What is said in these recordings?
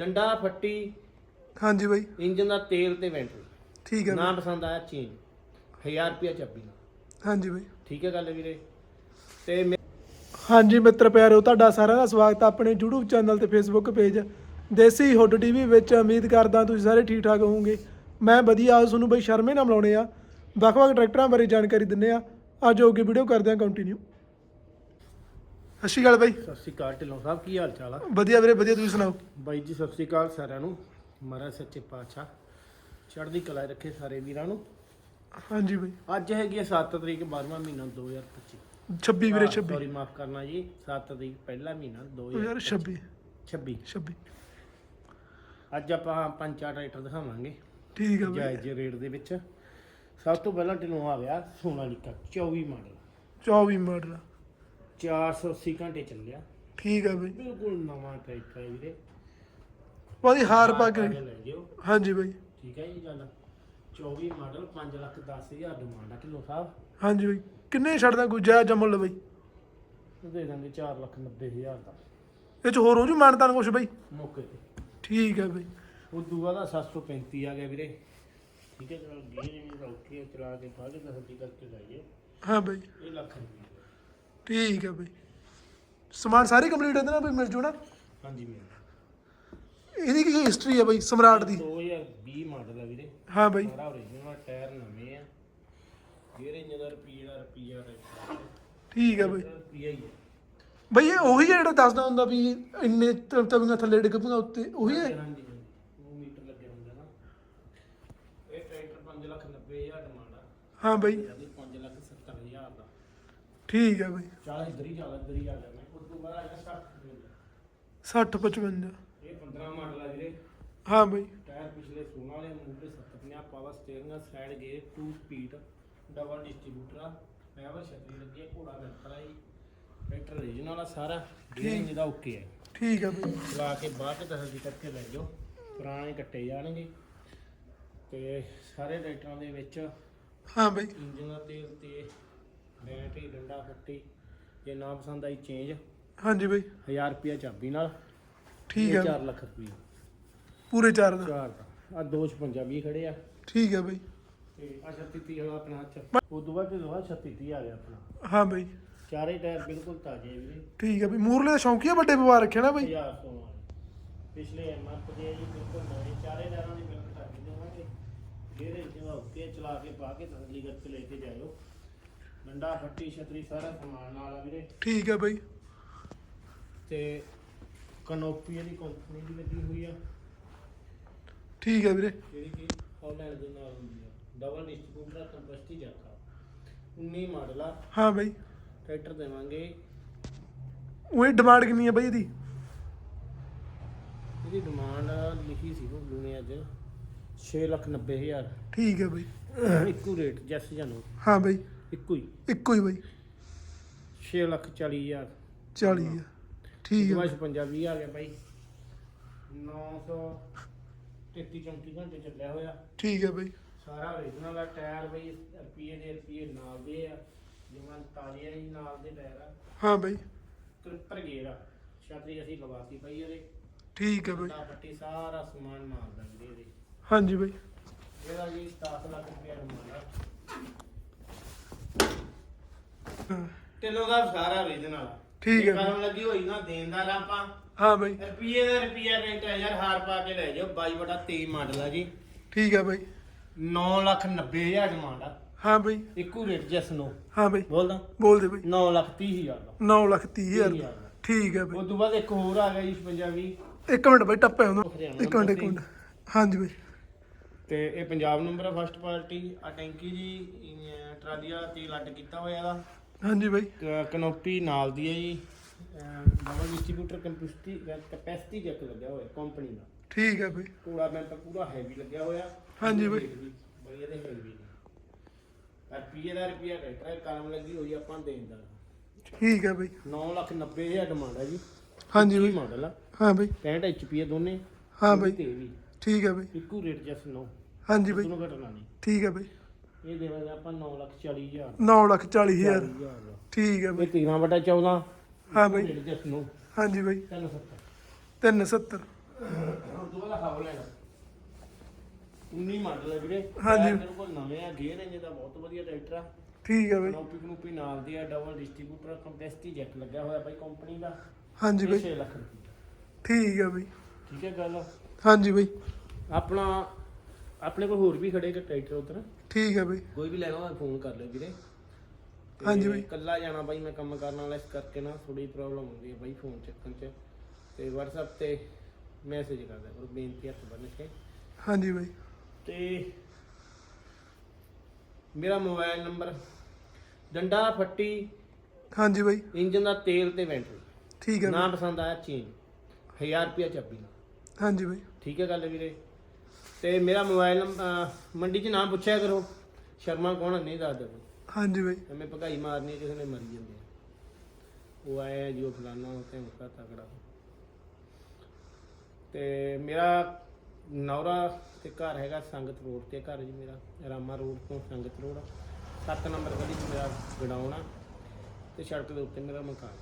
ਡੰਡਾ ਫੱਟੀ ਹਾਂਜੀ ਬਾਈ। ਇੰਜਨ ਦਾ ਤੇਲ ਤੇ ਵੈਂਟਰੀ। ਠੀਕ ਹੈ ਨਾ ਪਸੰਦ ਆਇਆ ਚੇਂਜ। 1000 ਰੁਪਿਆ ਚੱਬੀ। ਹਾਂਜੀ ਬਾਈ। ਠੀਕ ਹੈ ਗੱਲ ਵੀਰੇ? ਤੇ ਮੇ- ਹਾਂਜੀ ਮਿੱਤਰ ਪਿਆਰਿਓ ਤੁਹਾਡਾ ਸਾਰਿਆਂ ਦਾ ਸਵਾਗਤ ਹੈ ਆਪਣੇ YouTube ਚੈਨਲ ਤੇ Facebook page Desi hood TV ਵਿੱਚ ਉਮੀਦ ਕਰਦਾ ਤੁਸੀਂ ਸਾਰੇ ਠੀਕ ਠਾਕ ਹੋਵੋਗੇ। ਮੈਂ ਵਧੀਆ ਆ ਤੁਹਾਨੂੰ ਬਈ ਸ਼ਰਮੇ ਨਾਲ ਮਿਲਾਉਣੇ ਆ। ਵੱਖ-ਵੱਖ ਟਰੈਕਟਰਾਂ ਬਾਰੇ ਜਾਣਕਾਰੀ ਦਿੰਨੇ ਆ। ਅੱਜ ਹੋ ਕੇ ਵੀਡੀਓ ਕਰਦੇ ਆ ਕੰਟੀਨਿਊ ਸਤਿ ਸ਼੍ਰੀ ਅਕਾਲ ਬਾਈ। ਸਤਿ ਸ਼੍ਰੀ ਅਕਾਲ ਢਿੱਲੋਂ ਸਾਹਿਬ ਕੀ ਹਾਲ ਚਾਲ ਆ? ਵਧੀਆ ਵੀਰੇ ਵਧੀਆ ਤੁਸੀਂ ਸੁਣਾਓ? ਬਾਈ ਜੀ ਸਤਿ ਸ਼੍ਰੀ ਅਕਾਲ ਸਾਰਿਆਂ ਨੂੰ। ਮਹਾਰਾਜ ਸੱਚੇ ਪਾਤਸ਼ਾਹ ਚੜ੍ਹਦੀ ਕਲਾ ਰੱਖੇ ਸਾਰੇ ਵੀਰਾਂ ਨੂੰ। ਹਾਂਜੀ ਬਾਈ। ਅੱਜ ਹੈਗੀ ਹੈ 7 ਤਰੀਕ 12ਵਾਂ ਮਹੀਨਾ 2025 26 ਵੀਰੇ 26 ਸੌਰੀ ਮਾਫ ਕਰਨਾ ਜੀ 7 ਤਰੀਕ ਪਹਿਲਾ ਮਹੀਨਾ 2026 2026 26 ਅੱਜ ਆਪਾਂ ਪੰਜ ਚਾਰ ਟਰੈਕਟਰ ਦਿਖਾਵਾਂਗੇ। ਠੀਕ ਹੈ ਬਾਈ। ਜਾਇਜ਼ ਰੇਟ ਦੇ ਵਿੱਚ। ਸਭ ਤੋਂ ਪਹਿਲਾਂ ਢਿੱਲੋਂ ਆ ਗਿਆ ਸੋਨਾਲੀਕਾ 24 ਮਾਡਲ। 24 ਮਾਡਲ। 480 ਘੰਟੇ ਚੱਲਿਆ ਠੀਕ ਹੈ ਬਾਈ। ਬਿਲਕੁਲ ਨਵਾਂ ਟਰੈਕਟਰ ਹੈ ਵੀਰੇ। ਉਹਦੀ ਹਾਰ ਪਾ ਕੇ ਲੈ ਜਿਓ। ਹਾਂਜੀ ਬਾਈ। ਠੀਕ ਹੈ ਜੀ ਗੱਲ। 24 ਮਾਡਲ 5 ਲੱਖ 10 ਹਜ਼ਾਰ ਡਿਮਾਂਡ ਆ ਢਿੱਲੋਂ ਸਾਹਿਬ। ਹਾਂਜੀ ਬਾਈ। ਕਿੰਨੇ ਛੱਡਦਾ ਜਾਇਜ਼ ਜਮਲ ਬਾਈ? ਦੇ ਦਾਂਗੇ 4 ਲੱਖ 90 ਹਜ਼ਾਰ ਦਾ। ਇਹ ਚ ਹੋਰ ਹੋ ਜੂ ਮਾਨਤਾਨ ਕੁਛ ਬਾਈ? ਮੌਕੇ ਤੇ। ਠੀਕ ਹੈ ਬਾਈ। ਉਹ ਦੂਆ ਦਾ 735 ਆ ਗਿਆ ਵੀਰੇ। ਠੀਕ ਹੈ ਚਲ ਗੇਰ ਵੀ ਰੋਕੀ ਚਲਾ ਕੇ ਬਾਅਦ ਵਿੱਚ ਹੱਡੀ ਕਰਕੇ ਲਾਈਏ ਹਾਂ ਬਾਈ। ਇਹ ਲੱਖ ਰੁਪਏ। ਠੀਕ ਹੈ ਬਾਈ। ਸਮਾਨ ਸਾਰੀ ਕੰਪਲੀਟ ਹੈ ਨਾ ਬਾਈ ਮਿਲ ਜੂ ਨਾ? ਹਾਂਜੀ ਮੇਰਾ ਇਹਦੀ ਕੀ ਹਿਸਟਰੀ ਹੈ ਬਾਈ ਸਮਰਾਟ ਦੀ? 2020 ਮਾਡਲ ਆ ਵੀਰੇ। ਹਾਂ ਬਾਈ। ਸਾਰਾ ਓਰੀਜਨਲ ਟਾਇਰ ਨਵੇਂ ਆ। ਗੇਰ ਇੰਜ ਦਾ ਰੁਪਈਆ ਦਾ ਰੁਪਈਆ ਠੀਕ ਹੈ ਬਾਈ। ਰੁਪਈਆ ਹੀ ਹੈ ਬਾਈ ਇਹ ਉਹੀ ਹੈ ਜਿਹੜਾ ਦੱਸਦਾ ਹੁੰਦਾ ਵੀ ਇੰਨੇ ਤ- ਤਵੀਆਂ ਥੱਲੇ ਡਿੱਗ ਪਈਆਂ ਉੱਤੇ ਉਹੀ ਹੈ? ਹਾਂਜੀ ਹਾਂਜੀ ਉਹ ਮੀਟਰ ਲੱਗੇ ਹੁੰਦੇ ਨਾ। ਇਹ ਟਰੈਕਟਰ 5 ਲੱਖ 90 ਹਜ਼ਾਰ ਡਿਮਾਂਡ ਆ। ਹਾਂ ਬਾਈ ਇਹਦੀ 5 ਲੱਖ 70 ਹਜ਼ਾਰ ਦਾ ਠੀਕ ਹੈ ਬਾਈ। ਚਾਹ ਇੱਧਰ ਹੀ ਚੱਲ ਇੱਧਰ ਹੀ ਆ ਗਿਆ ਮੈਂ। ਉਸ ਤੋਂ ਬਾਅਦ ਆ ਗਿਆ 60 60 55 ਇਹ 15 ਮਾਡਲ ਆ ਵੀਰੇ। ਹਾਂ ਬਾਈ। ਟਾਇਰ ਪਿਛਲੇ ਸੋਨਾ ਵਾਲੇ ਮੂਹਰੇ 750 ਪਾਵਰ ਸਟੀਅਰਿੰਗ ਆ side gear 2 speed double distributor ਆ। ਪੈਵਰ ਛਤਰੀ ਲੱਗੀ ਹੈ ਘੋੜਾ ਮਿਲਦਾ ਹੈ ਟਰੈਕਟਰ ਰੀਜਨਲ ਆ ਸਾਰਾ। ਗੇਅਰਿੰਗ ਇਹਦਾ ਓਕੇ ਹੈ ਠੀਕ ਹੈ ਬਾਈ। ਚਲਾ ਕੇ ਬਾਅਦ ਚ ਤਸੱਲੀ ਕਰਕੇ ਲੈ ਜਾਓ। ਪੁਰਾਣੇ ਕੱਟੇ ਜਾਣਗੇ। ਤੇ ਸਾਰੇ ਟਰੈਕਟਰਾਂ ਦੇ ਵਿੱਚ ਹਾਂ ਬਾਈ। ਇੰਜਨ ਦਾ ਤੇਲ ਤੇ ਬੈਟਰੀ ਡੰਡਾ ਫੱਟੀ। ਜੇ ਨਾ ਪਸੰਦ ਆਈ ਚੇਂਜ ਹਾਂਜੀ ਬਾਈ। 1000 ਰੁਪਿਆ ਚਾਬੀ ਨਾਲ। ਠੀਕ ਹੈ 4 ਲੱਖ ਰੁਪਿਆ ਪੂਰੇ ਚਾਰ ਦਾ। ਚਾਰ ਦਾ। ਆ 256 ਵੀ ਖੜੇ ਆ। ਠੀਕ ਹੈ ਬਾਈ। ਤੇ ਆ 36 ਵਾਲਾ ਆਪਣਾ ਹੱਥ। ਉਹ ਤੋਂ ਬਾਅਦ ਜਦੋਂ 36 ਆ ਗਿਆ ਆਪਣਾ। ਹਾਂ ਬਾਈ। ਚਾਰੇ ਟਾਇਰ ਬਿਲਕੁਲ ਤਾਜ਼ੇ ਵੀਰੇ। ਠੀਕ ਹੈ ਬਾਈ। ਮੂਰਲੇ ਦਾ ਸ਼ੌਂਕੀਆ ਵੱਡੇ ਪਵਾ ਰੱਖਿਆ ਨਾ ਬਾਈ। 1000 ਤੋਂ ਵਾਲੇ। ਪਿਛਲੇ ਦੇ ਆ ਜੀ ਬਿਲਕੁਲ ਨਵੇਂ। ਚਾਰੇ ਟਾਇਰਾਂ ਦੀ ਬਿਲਕੁਲ ਤਾਜ਼ੇ ਦੇਵਾਂਗੇ। ਜਿਹੜੇ ਜਿਹੜਾ ਓਕੇ ਚਲਾ ਕੇ ਪਾ ਕੇ ਤਸੱਲੀ ਕਰਕੇ ਲੈ ਕੇ ਜਾਇਓ। ਡੰਡਾ ਫੱਟੀ ਛਤਰੀ ਸਾਰਾ ਸਮਾਨ ਨਾਲ ਆ ਵੀਰੇ। ਠੀਕ ਹੈ ਬਾਈ। ਤੇ ਕਨੋਪੀ ਇਹਦੀ ਕੰਪਨੀ ਦੀ ਲੱਗੀ ਹੋਈ ਆ। ਠੀਕ ਹੈ ਵੀਰੇ। ਜਿਹੜੀ ਕਿ ਹਾਲੈਂਡ ਦੇ ਨਾਲ ਹੁੰਦੀ ਆ। ਡਬਲ ਡਿਸਟ੍ਰੀਬਿਊਟਰ ਕੰਪਸਟੀ ਜਾਖਾ 19 ਮਾਡਲ ਆ। ਹਾਂ ਬਾਈ। ਟਰੈਕਟਰ ਦੇਵਾਂਗੇ। ਉਹ ਡਿਮਾਂਡ ਕਿੰਨੀ ਹੈ ਬਾਈ ਇਹਦੀ? ਇਹਦੀ ਡਿਮਾਂਡ ਲਿਖੀ ਸੀ ਉਹ ਨੇ ਅੱਜ 6 ਲੱਖ 90 ਹਜ਼ਾਰ। ਠੀਕ ਹੈ ਬਾਈ। ਇੱਕੋ ਰੇਟ ਜੈਸ ਜਾਨੋ ਹਾਂ ਬਾਈ। ਇੱਕੋ ਹੀ। ਇੱਕੋ ਹੀ ਬਾਈ। 6 ਲੱਖ 40 ਹਜ਼ਾਰ। 40 ਹੈ ਠੀਕ ਹੈ 55 20 ਆ ਗਿਆ ਬਾਈ। 900 33 34 ਘੰਟੇ ਚੱਲਿਆ ਹੋਇਆ। ਠੀਕ ਹੈ ਬਾਈ। ਸਾਰਾ ਓਰੀਜਨਲ ਆ ਟਾਇਰ ਬਈ ਰੁਪਏ ਦੇ ਰੁਪਏ ਨਾਲ ਦੇ ਆ। ਜਿਵੇਂ ਤਾਜ਼ੇ ਆ ਜੀ ਨਾਲ ਦੇ ਟਾਇਰ ਆ। ਹਾਂ ਬਾਈ। 73 ਗੇਅਰ ਆ। ਛਤਰੀ ਅਸੀਂ ਲਵਾਤੀ ਪਈ ਇਹਦੇ ਠੀਕ ਹੈ ਬਾਈ। ਟਾ ਪੱਟੀ ਸਾਰਾ ਸਮਾਨ ਨਾਲ ਦਾ ਵੀਰੇ ਇਹਦੇ। ਹਾਂਜੀ ਬਾਈ। ਇਹਦਾ ਜੀ 10 ਲੱਖ ਰੁਪਏ ਰਮਾਨਾ ਹਾਂ, ਢਿੱਲੋਂ ਦਾ ਸਾਰਾ ਓਰੀਜਨਲ ਆ ਠੀਕ ਹੈ। ਕਰਨ ਲੱਗੀ ਹੋਈ ਨਾ ਦੇਣਦਾਰ ਆਪਾਂ। ਹਾਂ ਬਾਈ। ਰੁਪਏ ਦਾ ਰੁਪਿਆ ਰੇਟ ਹੈ ਯਾਰ ਹਾਰ ਪਾ ਕੇ ਲੈ ਜਾਓ 22 ਬਟਾ 23 ਮਾਡਲ ਆ ਜੀ। ਠੀਕ ਹੈ ਬਾਈ। 9 ਲੱਖ 90 ਹਜ਼ਾਰ ਡਿਮਾਂਡ ਆ। ਹਾਂ ਬਾਈ। ਇੱਕੋ ਰੇਟ ਜੈਸ ਨੋ ਹਾਂ ਬਾਈ। ਬੋਲਦਾ? ਬੋਲ ਦੇ ਬਾਈ। 9 ਲੱਖ 30 ਹਜ਼ਾਰ ਦਾ। 9 ਲੱਖ 30 ਹਜ਼ਾਰ। ਠੀਕ ਹੈ ਬਾਈ। ਉਸ ਤੋਂ ਬਾਅਦ ਇੱਕ ਹੋਰ ਆ ਗਿਆ ਜੀ 55 ਇੱਕ ਮਿੰਟ ਬਾਈ ਟੱਪਿਆ ਹੁੰਦਾ ਇੱਕ ਮਿੰਟ ਇੱਕ ਮਿੰਟ। ਹਾਂਜੀ ਬਾਈ। ਤੇ ਇਹ ਪੰਜਾਬ ਨੰਬਰ ਆ ਫਸਟ ਪਾਰਟੀ। ਆ ਟੈਂਕੀ ਜੀ ਟਰਾਲੀ ਵਾਲਾ ਤੇਲ ਅੱਡ ਕੀਤਾ ਹੋਇਆ ਦਾ ਹਾਂਜੀ ਬਾਈ। ਕਨੋਪੀ ਨਾਲ ਦੀ ਹੈ ਜੀ। Double distributor capacity capacity jack ਲੱਗਿਆ ਹੋਇਆ ਕੰਪਨੀ ਦਾ। ਠੀਕ ਹੈ ਬਾਈ। ਪੂਰਾ ਬੈਂਪ ਪੂਰਾ ਹੈਵੀ ਲੱਗਿਆ ਹੋਇਆ। ਹਾਂਜੀ ਬਾਈ। ਬਈ ਇਹਦੇ ਹੈਵੀ ਰੁਪਈਏ ਦਾ ਰੁਪਈਆ ਟਰੈਕਟਰ ਕਲਮ ਲੱਗੀ ਹੋਈ ਆਪਾਂ ਦੇਣਦਾਰ ਠੀਕ ਹੈ ਬਾਈ। 9 ਲੱਖ 90 ਹਜ਼ਾਰ ਡਿਮਾਂਡ ਹੈ ਜੀ। ਹਾਂਜੀ ਬਾਈ। ਮਾਡਲ ਆ। ਹਾਂ ਬਾਈ। 65 ਐਚਪੀ ਦੋਨੇ। ਹਾਂ ਬਾਈ। ਠੀਕ ਹੈ ਬਾਈ। ਇੱਕੋ ਰੇਟ ਜਸ ਨੋ। ਹਾਂਜੀ ਬਾਈ। ਦੋਨੋਂ ਘਟਣਾ ਨਹੀਂ। ਠੀਕ ਹੈ ਬਾਈ। ਇਹ ਦੇਵਾਂਗੇ ਆਪਾਂ 9 ਲੱਖ 40 ਹਜ਼ਾਰ। 9 ਲੱਖ 40 ਹਜ਼ਾਰ। 40 ਹਜ਼ਾਰ ਦਾ। ਠੀਕ ਹੈ ਇਹ ਬਾਈ 13 ਬਟਾ 14 ਹਾਂ ਬਾਈ। ਰੇਟ ਜਸ ਨੋ ਹਾਂਜੀ ਬਾਈ। 370 370 ਹਾਲੈਂਡ 19 ਮਾਡਲ ਹੈ ਵੀਰੇ। ਹਾਂਜੀ। ਟਾਇਰ ਬਿਲਕੁਲ ਨਵੇਂ ਆ ਗੇਅਰ ਇੰਜਨ ਦਾ ਬਹੁਤ ਵਧੀਆ ਟਰੈਕਟਰ ਆ। ਠੀਕ ਹੈ ਬਈ। ਕਨੋਪੀ ਕਨੂਪੀ ਨਾਲ ਦੀ ਆ ਡਬਲ ਡਿਸਟ੍ਰੀਬਿਊਟਰ ਕੰਪੈਸਿਟੀ ਜੈਕ ਲੱਗਿਆ ਹੋਇਆ ਬਾਈ ਕੰਪਨੀ ਦਾ। ਹਾਂਜੀ ਇਹ ਬਈ। 6 ਲੱਖ ਰੁਪਏ ਠੀਕ ਹੈ ਬਈ। ਠੀਕ ਹੈ ਗੱਲ? ਹਾਂਜੀ ਬਈ। ਆਪਣਾ ਆਪਣੇ ਕੋਲ ਹੋਰ ਵੀ ਖੜੇ ਕਿ ਟਰੈਕਟਰ ਉਧਰ। ਠੀਕ ਹੈ ਬਈ। ਕੋਈ ਵੀ ਲੈਣਾ ਹੋਵੇ ਫੋਨ ਕਰ ਲਿਓ ਵੀਰੇ। ਤੇ ਹਾਂਜੀ ਬਾਈ। ਇਕੱਲਾ ਜਾਣਾ ਬਾਈ ਮੈਂ ਕੰਮ ਕਰਨ ਵਾਲਾ ਇਸ ਕਰਕੇ ਨਾ ਥੋੜੀ ਪ੍ਰੋਬਲਮ ਹੁੰਦੀ ਹੈ ਬਾਈ ਫੋਨ ਚੱਕਣ ਚ। ਤੇ WhatsApp ਤੇ ਮੈਸੇਜ ਕਰਦਾ ਕਰੋ ਬੇਨਤੀ ਹੱਥ ਬੰਨ ਕੇ। ਹਾਂਜੀ ਬਈ। ਤੇ ਮੇਰਾ ਮੋਬਾਈਲ ਨੰਬਰ ਡੰਡਾ ਫੱਟੀ ਹਾਂਜੀ ਬਈ। ਇੰਜਨ ਦਾ ਤੇਲ ਤੇ ਬੈਟਰੀ ਠੀਕ ਹੈ ਨਾ ਬਈ ਪਸੰਦ ਆਇਆ ਚੇਂਜ 1000 ਰੁਪਿਆ ਚਾਬੀ। ਨਾਲ ਹਾਂਜੀ ਬਈ। ਠੀਕ ਹੈ ਗੱਲ ਵੀਰੇ? ਤੇ ਮੇਰਾ ਮੋਬਾਈਲ ਮੰਡੀ 'ਚ ਨਾਮ ਪੁੱਛਿਆ ਕਰੋ। ਸ਼ਰਮਾ ਕੌਣ ਹੈ, ਨਹੀਂ ਦੱਸਦਾ ਕੋਈ ਹਾਂਜੀ ਬਈ। ਐਵੇਂ ਭਗਾਈ ਮਾਰਨੀ ਹੈ, ਕਿਸੇ ਨੇ ਮਰੀ ਜਾਂਦੇ ਆ। ਉਹ ਆਏ ਆ ਜੀ ਉਹ ਫਲਾਨਾ ਉਹ ਤੇ ਮੁਕਾ ਤਕੜਾ। ਤੇ ਮੇਰਾ ਨੌਰਾ ਤੇ ਘਰ ਹੈਗਾ ਸੰਗਤ ਰੋਡ ਤੇ ਘਰ ਜੀ ਮੇਰਾ ਰਾਮਾ ਰੋਡ ਤੋਂ ਸੰਗਤ ਰੋਡ। 7 ਨੰਬਰ ਗਲੀ 'ਚ ਮੇਰਾ ਗਡਾਉਣ ਤੇ ਸੜਕ ਦੇ ਉੱਤੇ ਮੇਰਾ ਮਕਾਨ।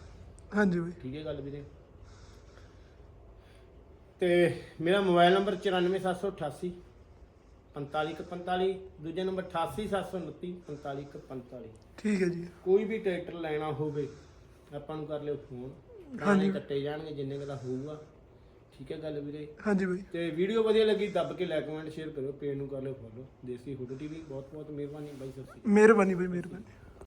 ਹਾਂਜੀ ਬਈ। ਠੀਕ ਹੈ ਗੱਲ ਵੀਰੇ? ਤੇ ਮੇਰਾ ਮੋਬਾਈਲ ਨੰਬਰ 94788 4545 ਦੂਜਾ ਨੰਬਰ 88729 4545 ਠੀਕ ਹੈ ਜੀ। ਕੋਈ ਵੀ ਟਰੈਕਟਰ ਲੈਣਾ ਹੋਵੇ ਆਪਾਂ ਨੂੰ ਕਰ ਲਿਓ ਫੋਨ। ਹਾਂਜੀ। ਕੱਟੇ ਜਾਣਗੇ ਜਿੰਨੇ ਕੁ ਦਾ ਹੋਊਗਾ। ਠੀਕ ਹੈ ਗੱਲ ਵੀਰੇ? ਹਾਂਜੀ ਬਈ। ਤੇ ਵੀਡੀਓ ਵਧੀਆ ਲੱਗੀ ਦੱਬ ਕੇ ਲਾਈਕ ਕਮੈਂਟ ਸ਼ੇਅਰ ਕਰਿਓ ਪੇਜ ਨੂੰ ਕਰ ਲਿਓ ਫੋਲੋ ਦੇਸੀ ਹੁੱਡ ਟੀਵੀ ਬਹੁਤ ਬਹੁਤ ਮਿਹਰਬਾਨੀ ਬਾਈ ਸ਼੍ਰੀ ਅਕਾਲ। ਮਿਹਰਬਾਨੀ ਬਈ ਮਿਹਰਬਾਨੀ।